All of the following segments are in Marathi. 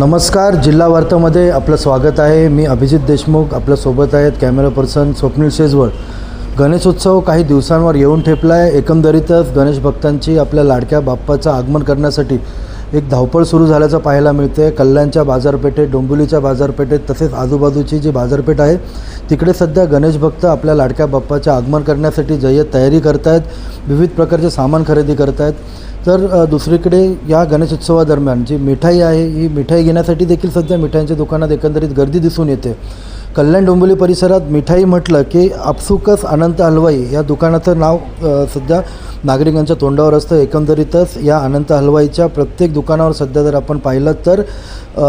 नमस्कार जिल्हा वार्तामध्ये आपलं स्वागत आहे. मी अभिजित देशमुख आपल्यासोबत आहेत कॅमेरा पर्सन स्वप्नील शेजवळ. गणेशोत्सव काही दिवसांवर येऊन ठेपला आहे एकंदरीतच गणेश भक्तांची आपल्या लाडक्या बाप्पाचं आगमन करण्यासाठी एक धावपळ सुरू झाल्याचं पाहायला मिळते कल्याणच्या बाजारपेठेत डोंबिवलीच्या बाजारपेठेत तसेच आजूबाजूची जी बाजारपेठ आहे तिकडे सध्या गणेश भक्त आपल्या लाडक्या बाप्पाचे आगमन करण्यासाठी जय्यत तयारी करत आहेत विविध प्रकारचे सामान खरेदी करत आहेत तर दुसरीकडे या गणेशोत्सवादरम्यान जी मिठाई आहे ही मिठाई घेण्यासाठी देखील सध्या मिठाईंच्या दुकानात एकंदरीत गर्दी दिसून येते. कल्याण डोंबिवली परिसरात मिठाई म्हटलं की आपसुकच अनंत हलवाई या दुकानाचं नाव सध्या नागरिकांच्या तोंडावर असतं. एकंदरीतच या अनंत हलवाईच्या प्रत्येक दुकानावर सध्या जर आपण पाहिलं तर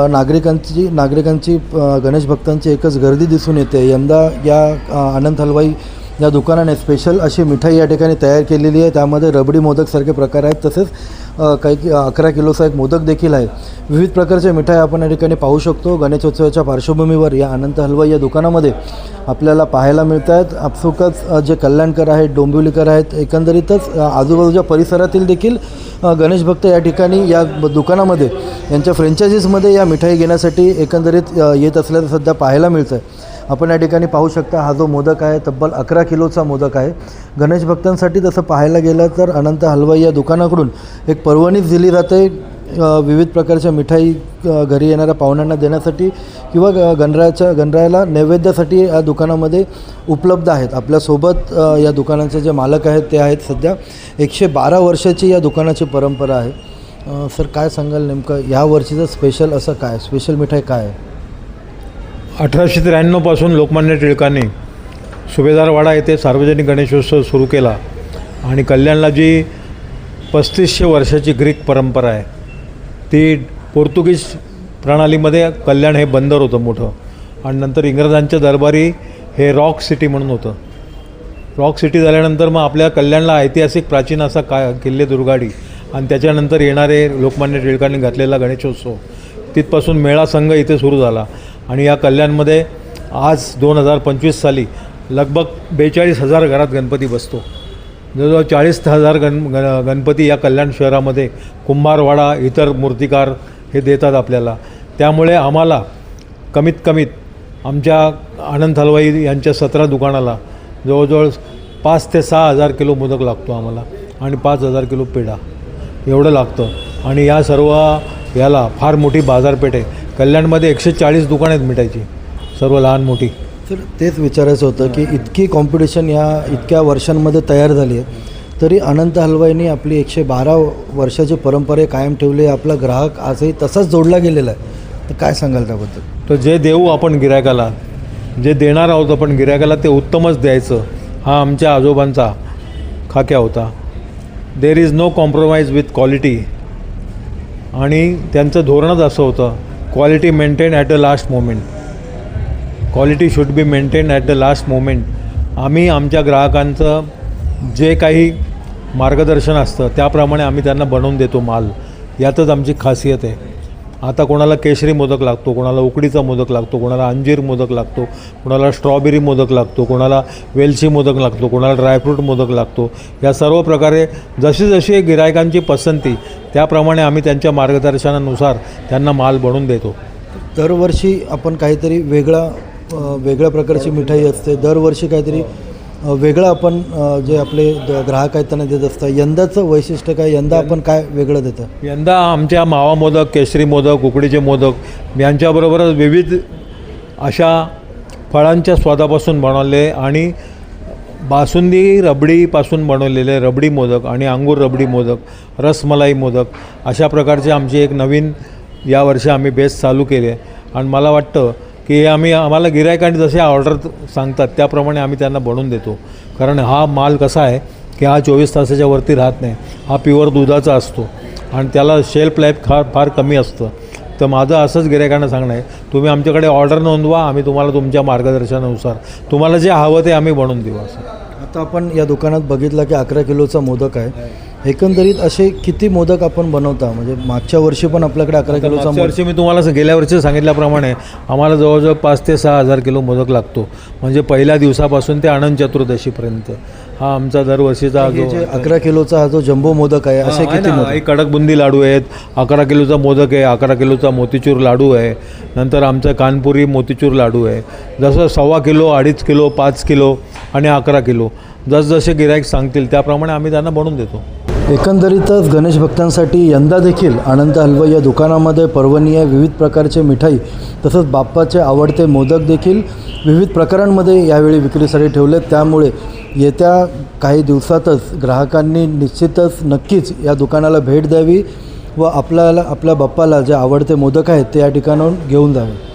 नागरिकांची नागरिकांची गणेश भक्तांची एकच गर्दी दिसून येते. यंदा या अनंत हलवाई या दुकानाने स्पेशल अशी मिठाई या ठिकाणी तयार केलेली आहे. त्यामध्ये रबडी मोदकसारखे प्रकार आहेत. तसेच काही कि- अकरा किलोचा एक मोदक देखील आहे. विविध प्रकारच्या मिठाई आपण या ठिकाणी पाहू शकतो. गणेशोत्सवाच्या पार्श्वभूमीवर या अनंत हलवाई या दुकानामध्ये आपल्याला पाहायला मिळत आहेत आपसुकच जे कल्याणकर आहेत डोंबिवलीकर आहेत एकंदरीतच आजूबाजूच्या परिसरातील देखील गणेश भक्त या ठिकाणी या दुकानामध्ये यांच्या फ्रँचायझीसमध्ये या मिठाई घेण्यासाठी एकंदरीत येत असल्याचं सध्या पाहायला मिळतं आहे आपण या ठिकाणी पाहू शकता हा जो मोदक आहे तब्बल अकरा किलोचा मोदक आहे. गणेश भक्तांसाठी तसं पाहायला गेलं तर अनंत हलवाई या दुकानाकडून एक पर्वणीच दिली जाते. विविध प्रकारच्या मिठाई घरी येणाऱ्या पाहुण्यांना देण्यासाठी किंवा ग- गणरायाच्या गणरायाला नैवेद्यासाठी या दुकानामध्ये उपलब्ध आहेत. आपल्यासोबत या दुकानाचे जे मालक आहेत ते आहेत सध्या एकशे बारा वर्षाची या दुकानाची परंपरा आहे. सर काय सांगाल नेमकं? या वर्षीचं स्पेशल असं काय? स्पेशल मिठाई काय आहे? अठराशे त्र्याण्णवपासून लोकमान्य टिळकांनी सुभेदारवाडा येथे सार्वजनिक गणेशोत्सव सुरू केला आणि कल्याणला जी पस्तीसशे वर्षाची ग्रीक परंपरा आहे ती पोर्तुगीज प्रणालीमध्ये कल्याण हे बंदर होतं मोठं. आणि नंतर इंग्रजांच्या दरबारी हे रॉक सिटी म्हणून होतं. रॉक सिटी झाल्यानंतर मग आपल्या कल्याणला ऐतिहासिक प्राचीन असा का किल्ले दुर्गाडी आणि त्याच्यानंतर येणारे लोकमान्य टिळकांनी घातलेला गणेशोत्सव. तिथपासून मेळा संघ इथे सुरू झाला. आणि या कल्याणमध्ये आज दोन हजार पंचवीस साली लगभग बेचाळीस हजार घरात गणपती बसतो. जवळजवळ चाळीस हजार गण गण गणपती या कल्याण शहरामध्ये कुंभारवाडा इतर मूर्तिकार हे देतात आपल्याला. त्यामुळे आम्हाला कमीत कमीत आमच्या आनंद हलवाई यांच्या सतरा दुकानाला जवळजवळ पाच ते सहा हजार किलो मोदक लागतो आम्हाला आणि पाच हजार किलो पेढा एवढं लागतं. आणि या सर्व याला फार मोठी बाजारपेठ आहे. कल्याणमध्ये एकशे चाळीस दुकानं आहेत मिठाईची सर्व लहान मोठी. तर तेच विचारायचं होतं की इतकी कॉम्पिटिशन या इतक्या वर्षांमध्ये तयार झाली आहे तरी अनंत हलवाईंनी आपली एकशे बारा वर्षाची परंपरा कायम ठेवली आहे आपला ग्राहक आजही तसाच जोडला गेलेला आहे. तर काय सांगाल त्याबद्दल? तर जे देऊ आपण गिरायकाला जे देणार आहोत आपण गिरायकाला ते उत्तमच द्यायचं हा आमच्या आजोबांचा खाक्या होता. There is no compromise with quality आणि त्यांचं धोरणच असं होतं quality maintain at the last moment quality should be maintain at the last moment आम्ही आमच्या ग्राहकांचं जे काही मार्गदर्शन असतं त्याप्रमाणे आम्ही त्यांना बनवून देतो माल. यातच आमची खासियत आहे. आता कोणाला केशरी मोदक लागतो कोणाला उकडीचा मोदक लागतो कोणाला अंजीर मोदक लागतो कोणाला स्ट्रॉबेरी मोदक लागतो कोणाला वेलची मोदक लागतो कोणाला ड्रायफ्रूट मोदक लागतो या सर्व प्रकारे जशी जशी गिरायकांची पसंती त्याप्रमाणे आम्ही त्यांच्या मार्गदर्शनानुसार त्यांना माल बनवून देतो. दरवर्षी आपण काहीतरी वेगळा वेगळ्या प्रकारची मिठाई असते. दरवर्षी काहीतरी वेगळं आपण जे आपले द- ग्राहक आहेत त्यांना देत असतं. यंदाचं वैशिष्ट्य काय? यंदा आपण काय वेगळं देतं? यंदा आमच्या मावा मोदक केशरी मोदक उकडीचे मोदक यांच्याबरोबरच विविध अशा फळांच्या स्वादापासून बनवले आणि बासुंदी रबडीपासून बनवलेले रबडी मोदक आणि अंगूर रबडी मोदक रसमलाई मोदक अशा प्रकारचे आमची एक नवीन यावर्षी आम्ही बेस चालू केले. आणि मला वाटतं की आम्ही आम्हाला गिरायकांनी जसे ऑर्डर सांगतात त्याप्रमाणे आम्ही त्यांना बनवून देतो. कारण हा माल कसा आहे की हा चोवीस तासाच्या वरती राहत नाही. हा प्युअर दुधाचा असतो. आणि त्याला शेल्फ लाईफ फार फार कमी असतं. तर माझं असंच गिरायकांना सांगणं आहे तुम्ही आमच्याकडे ऑर्डर नोंदवा आम्ही तुम्हाला तुमच्या मार्गदर्शनानुसार तुम्हाला जे हवं ते आम्ही बनवून देऊ असं. आता आपण या दुकानात बघितलं की अकरा किलोचा मोदक आहे. एकंदरीत असे किती मोदक आपण बनवता? म्हणजे मागच्या वर्षी पण आपल्याकडे अकरा किलोचा मागच्या वर्षी मी तुम्हाला स- गेल्या वर्षी सांगितल्याप्रमाणे आम्हाला जवळजवळ पाच ते सहा हजार किलो मोदक लागतो. म्हणजे पहिल्या दिवसापासून ते अनंत चतुर्दशीपर्यंत. हा आमचा दरवर्षीचा हे जो जे अकरा किलोचा हा जो जम्बो मोदक आहे असे आहे किती ना, मोदक? एक कडक बुंदी लाडू आहेत अकरा किलोचा मोदक आहे अकरा किलोचा मोतीचूर लाडू आहे नंतर आमचं कानपुरी मोतीचूर लाडू आहे. जसं सव्वा किलो अडीच किलो पाच किलो आणि अकरा किलो. जसजसे गिराईक सांगतील त्याप्रमाणे आम्ही त्यांना बनवून देतो. एकंदरीतच गणेश भक्तांसाठी यंदा देखील आनंद हलवा या दुकानामध्ये पर्वणीय विविध प्रकारचे मिठाई तसंच बाप्पाचे आवडते मोदक देखील विविध प्रकारांमध्ये यावेळी विक्रीसाठी ठेवले त्यामुळे येत्या काही दिवसातच ग्राहकांनी निश्चितच नक्कीच या दुकानाला भेट द्यावी व आपल्याला आपल्या बाप्पाला जे आवडते मोदक आहेत ते या ठिकाणाहून घेऊन जावे.